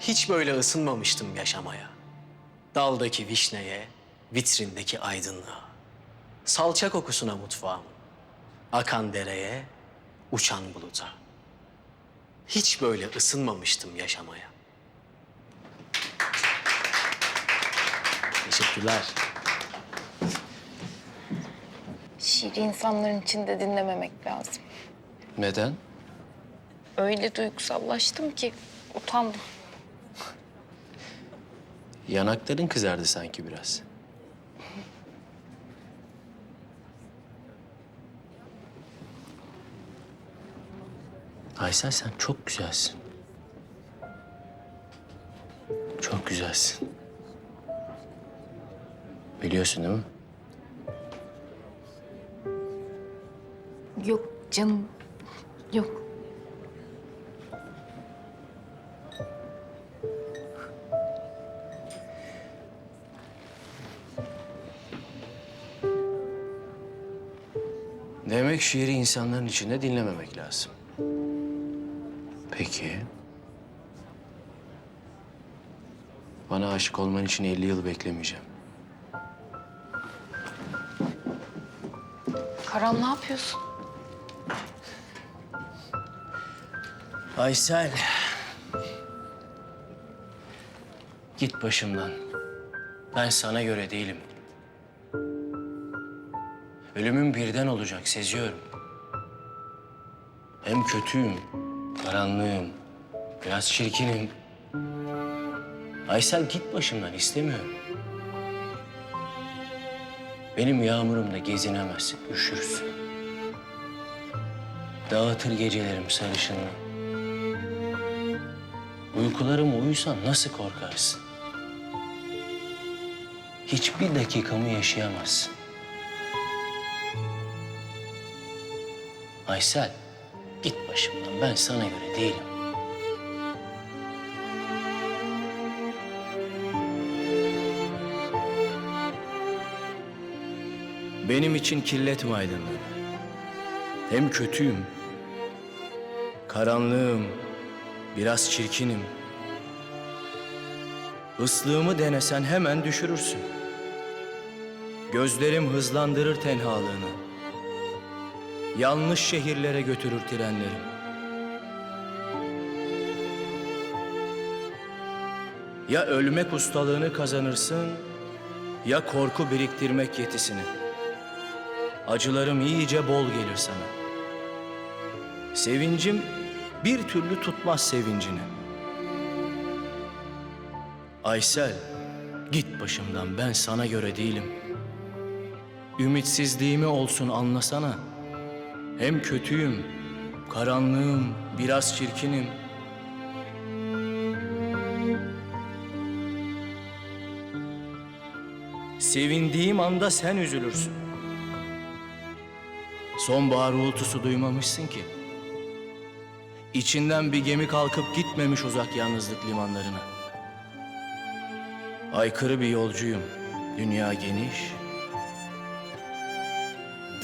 Hiç böyle ısınmamıştım yaşamaya. Daldaki vişneye, vitrindeki aydınlığa. Salça kokusuna mutfağım. Akan dereye, uçan buluta. Hiç böyle ısınmamıştım yaşamaya. Teşekkürler. Şiiri insanların içinde dinlememek lazım. Neden? Öyle duygusallaştım ki utandım. Yanakların kızardı sanki biraz. Aysel sen çok güzelsin. Çok güzelsin. Biliyorsun değil mi? Yok canım, yok. Demek şiiri insanların içinde dinlememek lazım. Peki. Bana aşık olman için 50 yıl beklemeyeceğim. Karan ne yapıyorsun? Aysel. Git başımdan. Ben sana göre değilim. Ölümüm birden olacak seziyorum. Hem kötüyüm, karanlığım, biraz çirkinim. Aysel git başımdan istemiyorum. Benim yağmurumda gezinemezsin, üşürsün. Dağıtır gecelerim sarışınlığı. Uykularıma uyusan nasıl korkarsın? Hiçbir dakikamı yaşayamazsın. Aysel, git başımdan. Ben sana göre değilim. Benim için kirletme aydınlığını. Hem kötüyüm, karanlığım, biraz çirkinim. Islığımı denesen hemen düşürürsün. Gözlerim hızlandırır tenhalığını. Yanlış şehirlere götürür trenlerim. Ya ölmek ustalığını kazanırsın, ya korku biriktirmek yetisini. Acılarım iyice bol gelir sana. Sevincim bir türlü tutmaz sevincini. Aysel, git başımdan ben sana göre değilim. Ümitsizliğimi olsun anlasana. Hem kötüyüm, karanlığım, biraz çirkinim. Sevindiğim anda sen üzülürsün. Sonbahar uğultusu duymamışsın ki. İçinden bir gemi kalkıp gitmemiş uzak yalnızlık limanlarına. Aykırı bir yolcuyum. Dünya geniş.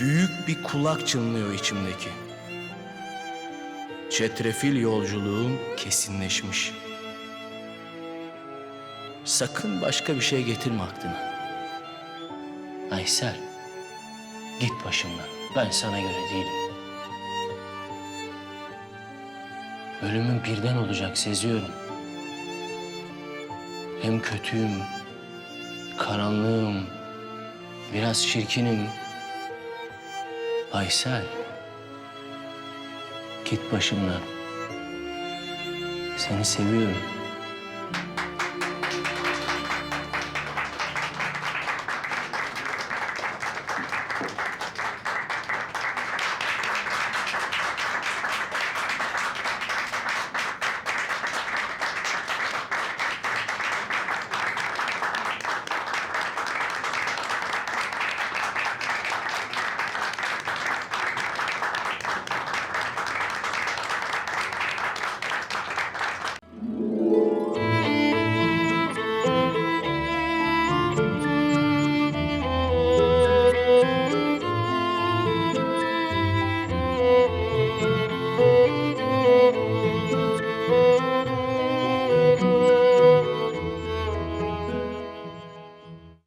Büyük bir kulak çınlıyor içimdeki. Çetrefil yolculuğum kesinleşmiş. Sakın başka bir şey getirme aklına. Aysel, git başımdan. Ben sana göre değilim. Ölümün birden olacak seziyorum. Hem kötüyüm, karanlığım, biraz çirkinim. Aysel, git başımdan. Seni seviyorum.